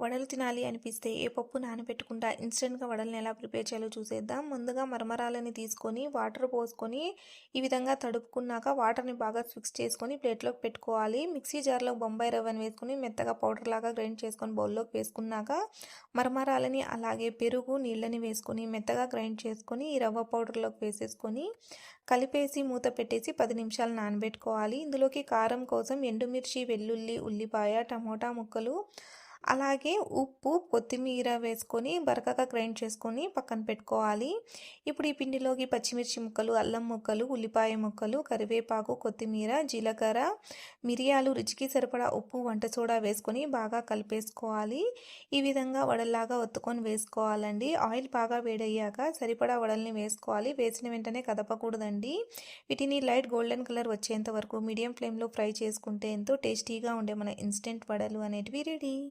వడలు తినాలి అనిపిస్తే ఏ పప్పు నానబెట్టకుండా ఇన్స్టెంట్గా వడల్ని ఎలా ప్రిపేర్ చేయాలో చూసేద్దాం. ముందుగా మరమరాలని తీసుకొని వాటర్ పోసుకొని ఈ విధంగా తడుపుకున్నాక వాటర్ని బాగా ఫిక్స్ చేసుకొని ప్లేట్లోకి పెట్టుకోవాలి. మిక్సీ జార్లో బొంబాయి రవ్వని వేసుకొని మెత్తగా పౌడర్ లాగా గ్రైండ్ చేసుకొని బౌల్లోకి వేసుకున్నాక మరమరాలని అలాగే పెరుగు నీళ్ళని వేసుకొని మెత్తగా గ్రైండ్ చేసుకొని ఈ రవ్వ పౌడర్లోకి వేసేసుకొని కలిపేసి మూత పెట్టేసి పది నిమిషాలు నానబెట్టుకోవాలి. ఇందులోకి కారం కోసం ఎండుమిర్చి వెల్లుల్లి ఉల్లిపాయ టమోటా ముక్కలు అలాగే ఉప్పు కొత్తిమీర వేసుకొని బరకగా గ్రైండ్ చేసుకొని పక్కన పెట్టుకోవాలి. ఇప్పుడు ఈ పిండిలోకి పచ్చిమిర్చి ముక్కలు అల్లం ముక్కలు ఉల్లిపాయ ముక్కలు కరివేపాకు కొత్తిమీర జీలకర్ర మిరియాలు రుచికి సరిపడా ఉప్పు వంట సోడా వేసుకొని బాగా కలిపేసుకోవాలి. ఈ విధంగా వడల్లాగా ఒత్తుకొని వేసుకోవాలండి. ఆయిల్ బాగా వేడయ్యాక సరిపడా వడల్ని వేసుకోవాలి. వేసిన వెంటనే కదపకూడదండి. వీటిని లైట్ గోల్డెన్ కలర్ వచ్చేంత వరకు మీడియం ఫ్లేమ్లో ఫ్రై చేసుకుంటే ఎంతో టేస్టీగా ఉండే మన ఇన్స్టెంట్ వడలు అనేటివి రెడీ.